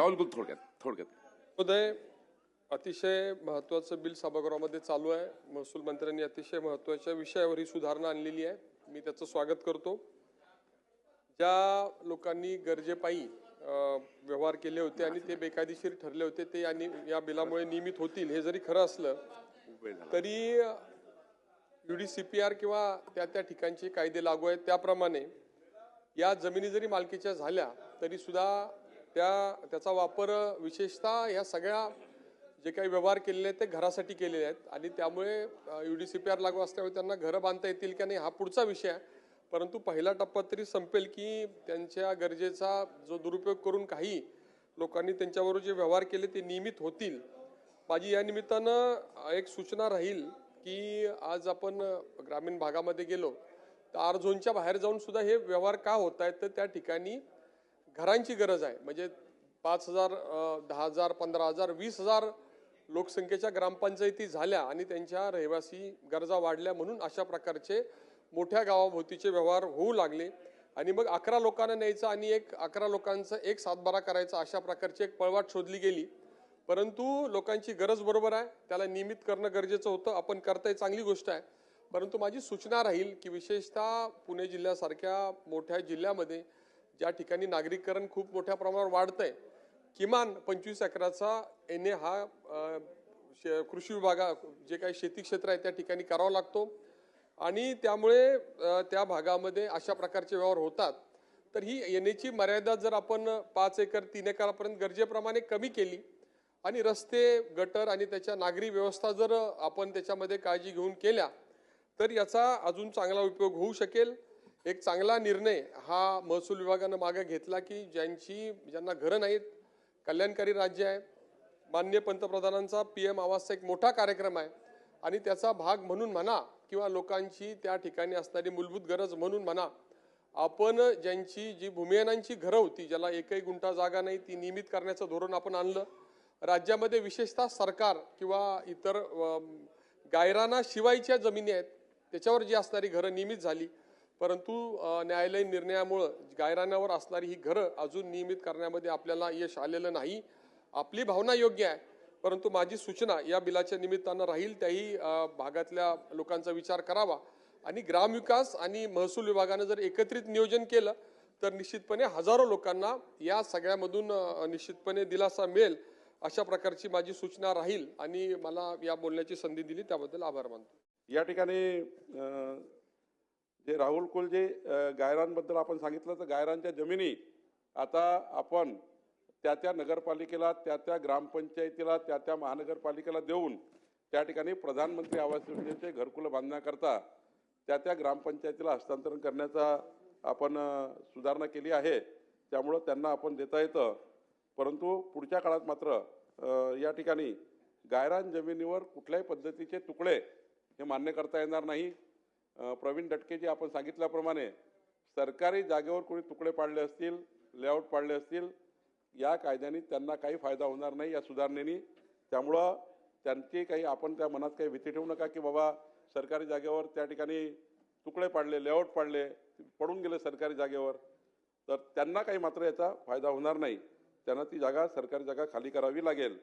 राहुल गुल थोडक्यात थोडक्यात. उदय अतिशय महत्वाचं बिल सभागृहामध्ये चालू आहे. महसूल मंत्र्यांनी अतिशय महत्त्वाच्या विषयावर ही सुधारणा आणलेली आहे. मी त्याचं स्वागत करतो. ज्या लोकांनी गरजेपायी व्यवहार केले होते आणि ते बेकायदेशीर ठरले होते ते आणि या बिलामुळे नियमित होतील हे जरी खरं असलं वेळ झाला. तरी युडीसीपीआर किंवा त्या त्या ठिकाणचे कायदे लागू आहेत. त्याप्रमाणे या जमिनी जरी मालकीच्या झाल्या तरी सुद्धा त्या त्याचा वापर विशेषतः या सगळ्या जे काही व्यवहार केलेले आहेत ते घरासाठी केलेले आहेत. आणि त्यामुळे U D C P R लागू असल्यामुळे त्यांना घरं बांधता येतील का नाही हा पुढचा विषय आहे. परंतु पहिला टप्पा तरी संपेल की त्यांच्या गरजेचा जो दुरुपयोग करून काही लोकांनी त्यांच्याबरोबर जे व्यवहार केले ते नियमित होतील. माझी या निमित्तानं एक सूचना राहील की आज आपण ग्रामीण भागामध्ये गेलो तर आर झोनच्या बाहेर जाऊन सुद्धा हे व्यवहार का होत आहेत तर त्या ठिकाणी घरांची गरज आहे. म्हणजे पाच हजार दहा हजार पंधरा हजार वीस हजार लोकसंख्येच्या ग्रामपंचायती झाल्या आणि त्यांच्या रहिवासी गरजा वाढल्या म्हणून अशा प्रकारचे मोठ्या गावाभोवतीचे व्यवहार होऊ लागले. आणि मग अकरा लोकांना न्यायचं आणि एक अकरा लोकांचं एक सातबारा करायचा अशा प्रकारची एक पळवाट शोधली गेली. परंतु लोकांची गरज बरोबर आहे. त्याला नियमित करणं गरजेचं होतं. आपण करताय चांगली गोष्ट आहे. परंतु माझी सूचना राहील की विशेषतः पुणे जिल्ह्यासारख्या मोठ्या जिल्ह्यामध्ये ज्या ठिकाणी नागरीकरण खूप मोठ्या प्रमाणावर वाढतंय किमान पंचवीस एकराचा एन ए हा शे- कृषी विभागा जे काही शेती क्षेत्र आहे त्या ठिकाणी करावा लागतो. आणि त्यामुळे त्या भागामध्ये अशा प्रकारचे व्यवहार होतात. तर ही येण्याची मर्यादा जर आपण पाच एकर तीन एकरापर्यंत गरजेप्रमाणे कमी केली आणि रस्ते गटर आणि त्याच्या नागरी व्यवस्था जर आपण त्याच्यामध्ये काळजी घेऊन केल्या तर याचा अजून चांगला उपयोग होऊ शकेल. एक चांगला निर्णय हा महसूल विभागानं मागे घेतला की ज्यांची ज्यांना घरं नाहीत कल्याणकारी राज्य आहे मान्य पंतप्रधानांचा पी एम आवासचा एक मोठा कार्यक्रम आहे आणि त्याचा भाग म्हणून म्हणा किंवा लोकांची त्या ठिकाणी असणारी मूलभूत गरज म्हणून म्हणा आपण ज्यांची जी भूमिहीनांची घरं होती ज्याला एकही गुंठा जागा नाही ती नियमित करण्याचं धोरण आपण आणलं. राज्यामध्ये विशेषतः सरकार किंवा इतर अम, गायराना शिवायच्या जमिनी आहेत त्याच्यावर जी असणारी घरं नियमित झाली परंतु न्यायालयीन निर्णयामुळं गायरानावर असणारी ही घरं अजून नियमित करण्यामध्ये आपल्याला यश आलेलं नाही. आपली भावना योग्य आहे परंतु माझी सूचना या बिलाच्या निमित्तानं राहील त्याही भागातल्या लोकांचा विचार करावा. आणि ग्रामविकास आणि महसूल विभागानं जर एकत्रित नियोजन केलं तर निश्चितपणे हजारो लोकांना या सगळ्यामधून निश्चितपणे दिलासा मिळेल अशा प्रकारची माझी सूचना राहील. आणि मला या बोलण्याची संधी दिली त्याबद्दल आभार मानतो. या ठिकाणी जे राहुल कुल जे गायरांबद्दल आपण सांगितलं तर गायरांच्या जमिनी आता आपण त्या त्या नगरपालिकेला त्या त्या ग्रामपंचायतीला त्या त्या महानगरपालिकेला देऊन त्या ठिकाणी प्रधानमंत्री आवास योजनेचे घरकुलं बांधण्याकरता त्या त्या ग्रामपंचायतीला हस्तांतरण करण्याचा आपण सुधारणा केली आहे. त्यामुळं त्यांना आपण देता येतं. परंतु पुढच्या काळात मात्र या ठिकाणी गायरान जमिनीवर कुठल्याही पद्धतीचे तुकडे हे मान्य करता येणार नाही. प्रवीण दटकेजी आपण सांगितल्याप्रमाणे सरकारी जागेवर कोणी तुकडे पाडले असतील लेआउट पाडले असतील या कायद्याने त्यांना काही फायदा होणार नाही या सुधारणेनी. त्यामुळं त्यांची काही आपण त्या मनात काही भीती ठेवू नका की बाबा सरकारी जागेवर त्या ठिकाणी तुकडे पाडले लेआउट पाडले पडून गेले सरकारी जागेवर तर त्यांना काही मात्र याचा फायदा होणार नाही. त्यांना ती जागा सरकारी जागा खाली करावी लागेल.